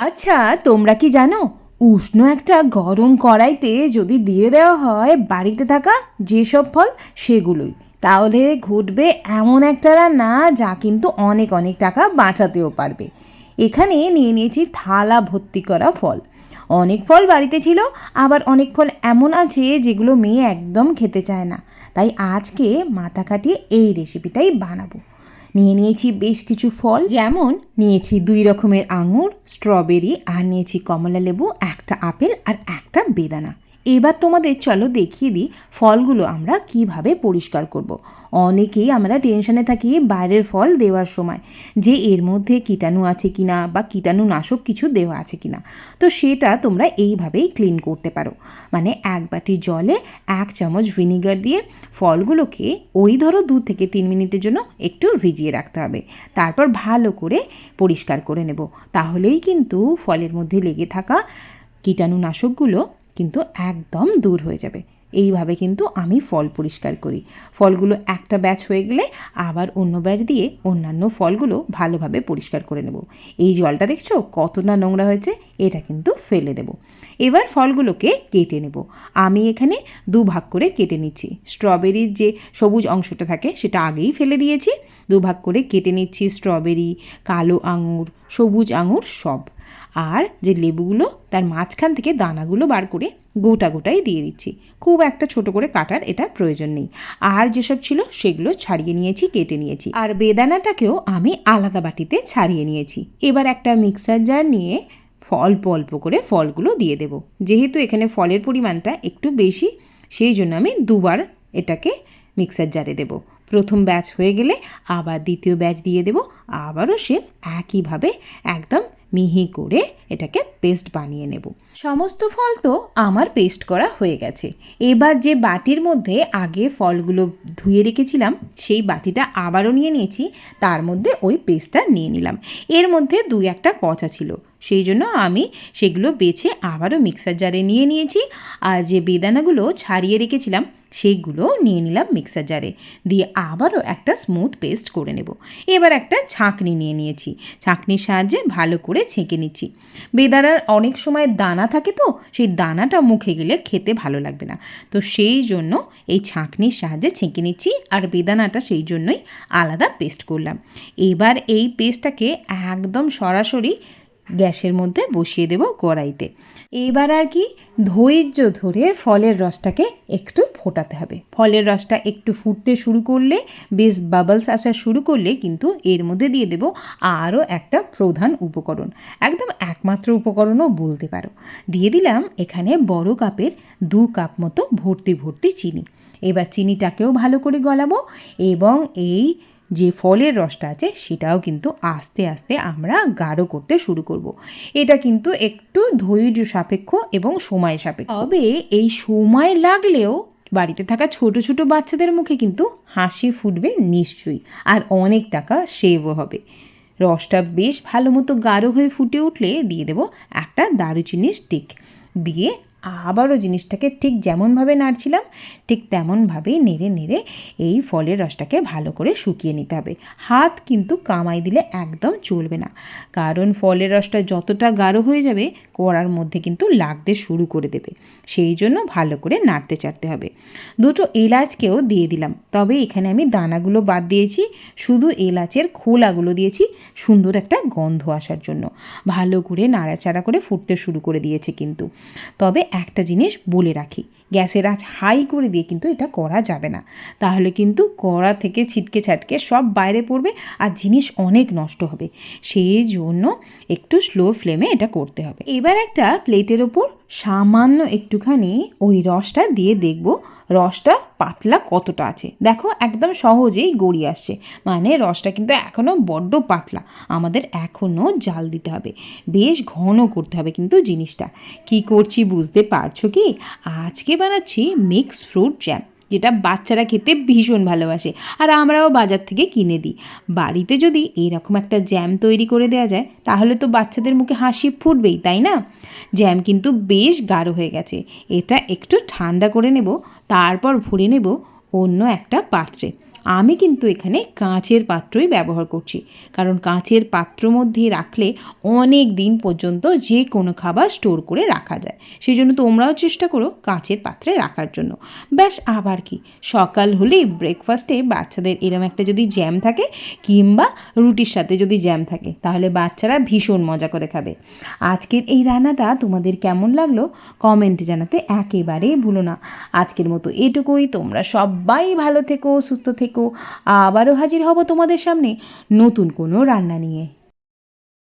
আচ্ছা তোমরা কি জানো, উষ্ণ একটা গরম কড়াইতে যদি দিয়ে দেওয়া হয় বাড়িতে থাকা যেসব ফল, সেগুলোই। তাহলে ঘটবে এমন একটা রান্না যা কিন্তু অনেক অনেক টাকা বাঁচাতেও পারবে। এখানে নিয়ে নিয়েছি থালা ভর্তি করা ফল। অনেক ফল বাড়িতে ছিল, আবার অনেক ফল এমন আছে যেগুলো মেয়ে একদম খেতে চায় না। তাই আজকে মাথা কাটিয়ে এই রেসিপিটাই বানাবো। নিয়ে নিয়েছি বেশ কিছু ফল। যেমন, নিয়েছি দুই রকমের আঙুর, স্ট্রবেরি, আর নিয়েছি কমলা লেবু একটা আপেল আর একটা বেদানা। এবার তোমাদের চলো দেখিয়ে দিই ফলগুলো আমরা কীভাবে পরিষ্কার করব। অনেকেই আমরা টেনশনে থাকি বাইরের ফল দেওয়ার সময় যে এর মধ্যে কীটাণু আছে কিনা বা কীটাণুনাশক কিছু দেওয়া আছে কিনা। তো সেটা তোমরা এইভাবেই ক্লিন করতে পারো। মানে এক বাটি জলে এক চামচ ভিনিগার দিয়ে ফলগুলোকে ওই ধরো দু থেকে তিন মিনিটের জন্য একটু ভিজিয়ে রাখতে হবে। তারপর ভালো করে পরিষ্কার করে নেব। তাহলেই কিন্তু ফলের মধ্যে লেগে থাকা কীটাণুনাশকগুলো কিন্তু একদম দূর হয়ে যাবে। এইভাবে কিন্তু আমি ফল পরিষ্কার করি। ফলগুলো একটা ব্যাচ হয়ে গেলে আবার অন্য ব্যাচ দিয়ে অন্যান্য ফলগুলো ভালোভাবে পরিষ্কার করে নেব। এই জলটা দেখছ? কত না নোংরা হয়েছে? এটা কিন্তু ফেলে দেব। এবার ফলগুলোকে কেটে নেব। আমি এখানে দু ভাগ করে কেটে নিচ্ছি। স্ট্রবেরির যে সবুজ অংশটা থাকে সেটা আগেই ফেলে দিয়েছি। দু ভাগ করে কেটে নিচ্ছি স্ট্রবেরি, কালো আঙুর, সবুজ আঙুর সব। আর যে লেবুগুলো, তার মাঝখান থেকে দানাগুলো বার করে গোটা গোটাই দিয়ে দিচ্ছি। খুব একটা ছোট করে কাটার এটা প্রয়োজন নেই। আর যেসব ছিল, সেগুলো ছাড়িয়ে নিয়েছি, কেটে নিয়েছি। আর বেদানাটাকেও আমি আলাদা বাটিতে ছাড়িয়ে নিয়েছি। এবার একটা মিক্সার জার নিয়ে অল্প অল্প করে ফলগুলো দিয়ে দেব। যেহেতু এখানে ফলের পরিমাণটা একটু বেশি, সেই জন্য আমি দুবার এটাকে মিক্সার জারে দেব। প্রথম ব্যাচ হয়ে গেলে আবার দ্বিতীয় ব্যাচ দিয়ে দেব। আবারও সে একইভাবে একদম মিহি করে এটাকে পেস্ট বানিয়ে নেব। সমস্ত ফল তো আমার পেস্ট করা হয়ে গেছে। এবার যে বাটির মধ্যে আগে ফলগুলো ধুয়ে রেখেছিলাম, সেই বাটিটা আবারও নিয়ে নিয়েছি। তার মধ্যে ওই পেস্টটা নিয়ে নিলাম। এর মধ্যে দুই একটা কচা ছিল। সেই জন্য আমি সেগুলো বেছে আবারও মিক্সার জারে নিয়ে নিয়েছি। আর যে বেদানাগুলো ছাড়িয়ে রেখেছিলাম সেইগুলো নিয়ে নিলাম মিক্সার জারে দিয়ে আবারও একটা স্মুথ পেস্ট করে নেব। এবার একটা ছাঁকনি নিয়ে নিয়েছি। ছাঁকনির সাহায্যে ভালো করে ছেঁকে নিচ্ছি। বেদানার অনেক সময় দানা থাকে তো, সেই দানাটা মুখে গেলে খেতে ভালো লাগবে না। তো সেই জন্য এই ছাঁকনির সাহায্যে ছেঁকে নিচ্ছি আর বেদানাটা সেই জন্যই আলাদা পেস্ট করলাম। এবার এই পেস্টটাকে একদম সরাসরি গ্যাসের মধ্যে বসিয়ে দেব কড়াইতে। এবার আর কি ধৈর্য ধরে ফলের রসটাকে একটু ফোটাতে হবে। ফলের রসটা একটু ফুটতে শুরু করলে, বেশ বাবলস আসা শুরু করলে কিন্তু এর মধ্যে দিয়ে দেব আরও একটা প্রধান উপকরণ। একদম একমাত্র উপকরণও বলতে পারো। দিয়ে দিলাম এখানে বড় কাপের দু কাপ মতো ভর্তি ভর্তি চিনি। এবার চিনিটাকেও ভালো করে গলাবো এবং এই যে ফলের রসটা আছে, সেটাও কিন্তু আস্তে আস্তে আমরা গাঢ় করতে শুরু করব। এটা কিন্তু একটু ধৈর্য সাপেক্ষ এবং সময় সাপেক্ষ। তবে এই সময় লাগলেও বাড়িতে থাকা ছোট ছোট বাচ্চাদের মুখে কিন্তু হাসি ফুটবে নিশ্চয়ই, আর অনেক টাকা সেভও হবে। রসটা বেশ ভালো মতো গাঢ় হয়ে ফুটে উঠলে দিয়ে দেবো একটা দারুচিনির স্টিক দিয়ে আবারও জিনিসটাকে ঠিক যেমনভাবে নাড়ছিলাম, ঠিক তেমনভাবেই নেড়ে নেড়ে এই ফলের রসটাকে ভালো করে শুকিয়ে নিতে হবে। হাত কিন্তু কামাই দিলে একদম চলবে না। কারণ ফলের রসটা যতটা গাঢ় হয়ে যাবে, কড়ার মধ্যে কিন্তু লাগতে শুরু করে দেবে। সেই জন্য ভালো করে নাড়তে চাড়তে হবে। দুটো এলাচকেও দিয়ে দিলাম। তবে এখানে আমি দানাগুলো বাদ দিয়েছি। শুধু এলাচের খোলাগুলো দিয়েছি। সুন্দর একটা গন্ধ আসার জন্য। ভালো করে নাড়াচাড়া করে ফুটতে শুরু করে দিয়েছে কিন্তু। তবে একটা জিনিস বলে রাখি, গ্যাসের আঁচ হাই করে দিয়ে কিন্তু এটা করা যাবে না। তাহলে কিন্তু কড়া থেকে ছিটকে ছাটকে সব বাইরে পড়বে আর জিনিস অনেক নষ্ট হবে। সেই জন্য একটু স্লো ফ্লেমে এটা করতে হবে। এবার একটা প্লেটের ওপর সামান্য একটুখানি ওই রসটা দিয়ে দেখব রসটা পাতলা কতটা আছে। দেখো একদম সহজেই গড়িয়ে আসছে। মানে রসটা কিন্তু এখনও বড্ড পাতলা। আমাদের এখনও জাল দিতে হবে। বেশ ঘন করতে হবে কিন্তু জিনিসটা। কি করছি বুঝতে পারছ কি? আজকে বানাচ্ছি মিক্স ফ্রুট জ্যাম যেটা বাচ্চারা খেতে ভীষণ ভালোবাসে। আর আমরাও বাজার থেকে কিনে দিই। বাড়িতে যদি এরকম একটা জ্যাম তৈরি করে দেওয়া যায়, তাহলে তো বাচ্চাদের মুখে হাসি ফুটবেই, তাই না? জ্যাম কিন্তু বেশ গাঢ় হয়ে গেছে। এটা একটু ঠান্ডা করে নেব, তারপর ভরে নেব অন্য একটা পাত্রে। আমি কিন্তু এখানে কাঁচের পাত্রই ব্যবহার করছি। কারণ কাঁচের পাত্র মধ্যে রাখলে অনেক দিন পর্যন্ত যে কোনো খাবার স্টোর করে রাখা যায়। সেই জন্য তোমরাও চেষ্টা করো কাঁচের পাত্রে রাখার জন্য। ব্যাস, আবার কি? সকাল হলেই ব্রেকফাস্টে বাচ্চাদের এরম একটা যদি জ্যাম থাকে কিংবা রুটির সাথে যদি জ্যাম থাকে, তাহলে বাচ্চারা ভীষণ মজা করে খাবে। আজকের এই রান্নাটা তোমাদের কেমন লাগল কমেন্টে জানাতে একেবারেই ভুলো না। আজকের মতো এটুকুই। তোমরা সবাই ভালো থেকো, সুস্থ থেকো আবারও হাজির হব তোমাদের সামনে নতুন কোনো রান্না নিয়ে।